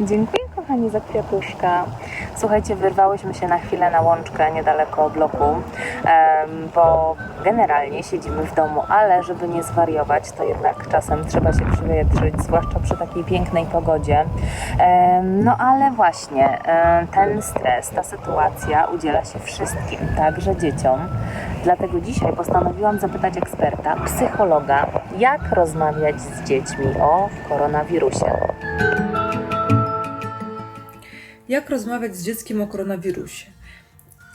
Dziękuję kochani za kwiatuszka. Słuchajcie, wyrwałyśmy się na chwilę na łączkę niedaleko bloku, em, bo generalnie siedzimy w domu, ale żeby nie zwariować, to jednak czasem trzeba się przywietrzyć, zwłaszcza przy takiej pięknej pogodzie. No ale właśnie, ten stres, ta sytuacja udziela się wszystkim, także dzieciom. Dlatego dzisiaj postanowiłam zapytać eksperta, psychologa, jak rozmawiać z dziećmi o koronawirusie. Jak rozmawiać z dzieckiem o koronawirusie?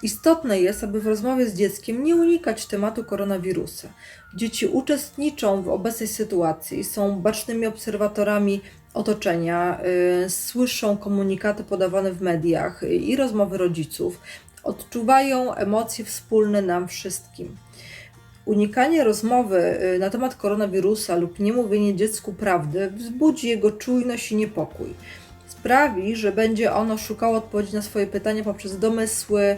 Istotne jest, aby w rozmowie z dzieckiem nie unikać tematu koronawirusa. Dzieci uczestniczą w obecnej sytuacji, są bacznymi obserwatorami otoczenia, y, słyszą komunikaty podawane w mediach y, i rozmowy rodziców, odczuwają emocje wspólne nam wszystkim. Unikanie rozmowy y, na temat koronawirusa lub niemówienie dziecku prawdy wzbudzi jego czujność i niepokój sprawi, że będzie ono szukało odpowiedzi na swoje pytania poprzez domysły,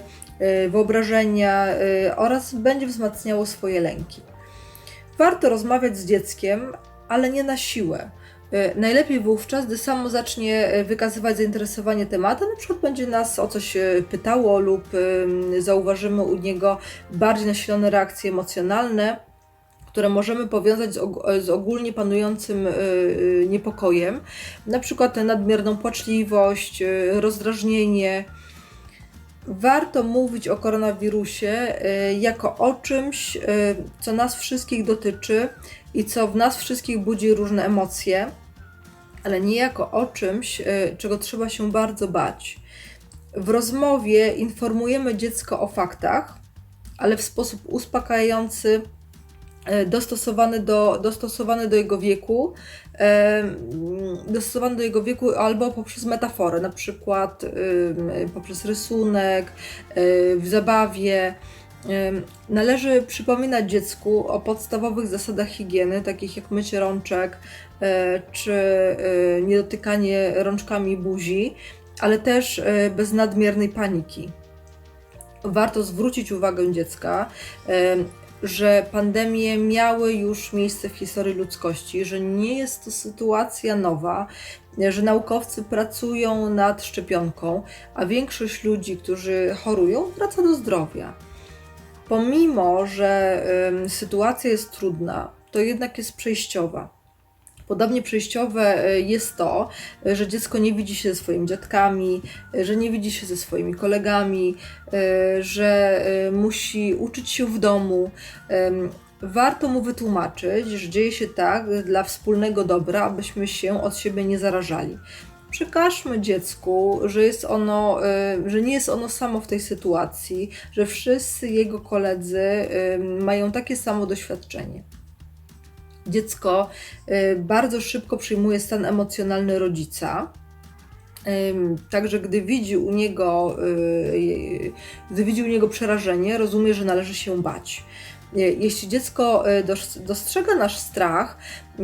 y, wyobrażenia y, oraz będzie wzmacniało swoje lęki. Warto rozmawiać z dzieckiem, ale nie na siłę. Y, Najlepiej wówczas, gdy samo zacznie wykazywać zainteresowanie tematem, na przykład będzie nas o coś pytało lub zauważymy u niego bardziej nasilone reakcje emocjonalne, które możemy powiązać z, og- z ogólnie panującym y, y, niepokojem, na przykład nadmierną płaczliwość, y, rozdrażnienie. Warto mówić o koronawirusie jako o czymś, co nas wszystkich dotyczy i co w nas wszystkich budzi różne emocje, ale nie jako o czymś, czego trzeba się bardzo bać. W rozmowie informujemy dziecko o faktach, ale w sposób uspokajający, dostosowany do, dostosowany do jego wieku, e, dostosowany do jego wieku albo poprzez metaforę, na przykład poprzez rysunek, y, w zabawie. Należy przypominać dziecku o podstawowych zasadach higieny, takich jak mycie rączek e, czy e, niedotykanie rączkami buzi, ale też e, bez nadmiernej paniki. Warto zwrócić uwagę dziecka, że pandemie miały już miejsce w historii ludzkości, że nie jest to sytuacja nowa, że naukowcy pracują nad szczepionką, a większość ludzi, którzy chorują, wraca do zdrowia. Pomimo, że em, sytuacja jest trudna, to jednak jest przejściowa. Podobnie przejściowe e, jest to, e, że dziecko nie widzi się ze swoimi dziadkami, e, że nie widzi się ze swoimi kolegami, że musi uczyć się w domu. Warto mu wytłumaczyć, że dzieje się tak dla wspólnego dobra, abyśmy się od siebie nie zarażali. Przekażmy dziecku, że, jest ono, że nie jest ono samo w tej sytuacji, że wszyscy jego koledzy mają takie samo doświadczenie dziecko y, bardzo szybko przyjmuje stan emocjonalny rodzica. Także gdy widzi u niego, y, gdy widzi u niego przerażenie, rozumie, że należy się bać. Y, Jeśli dziecko y, dos- dostrzega nasz strach, y,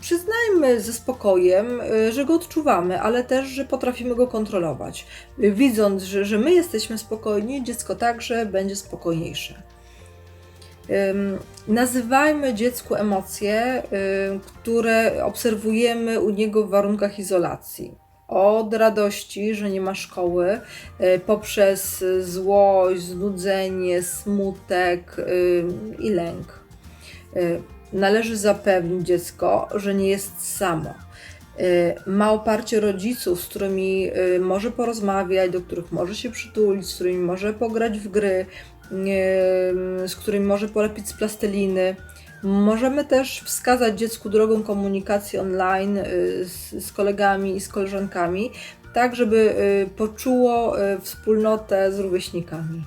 przyznajmy ze spokojem, y, że go odczuwamy, ale też, że potrafimy go kontrolować. Y, Widząc, że, że my jesteśmy spokojni, dziecko także będzie spokojniejsze. Nazywajmy dziecku emocje, które obserwujemy u niego w warunkach izolacji. Od radości, że nie ma szkoły, y, poprzez złość, znudzenie, smutek i lęk. Y, Należy zapewnić dziecko, że nie jest samo. Y, Ma oparcie rodziców, z którymi może porozmawiać, do których może się przytulić, z którymi może pograć w gry, z którymi może polepić z plasteliny. Możemy też wskazać dziecku drogą komunikacji online y, z, z kolegami i z koleżankami, tak żeby y, poczuło y, wspólnotę z rówieśnikami.